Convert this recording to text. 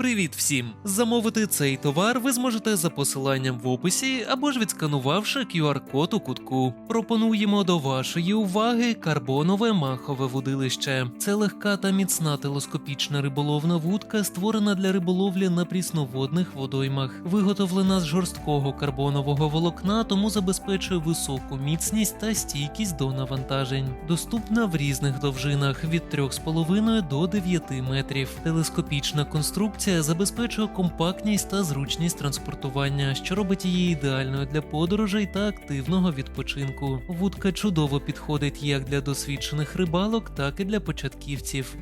Привіт всім! Замовити цей товар ви зможете за посиланням в описі або ж відсканувавши QR-код у кутку. Пропонуємо до вашої уваги карбонове махове вудилище. Це легка та міцна телескопічна риболовна вудка, створена для риболовлі на прісноводних водоймах. Виготовлена з жорсткого карбонового волокна, тому забезпечує високу міцність та стійкість до навантажень. Доступна в різних довжинах від 3,5 до 9 метрів. Телескопічна конструкція забезпечує компактність та зручність транспортування, що робить її ідеальною для подорожей та активного відпочинку. Вудка чудово підходить як для досвідчених рибалок, так і для початківців.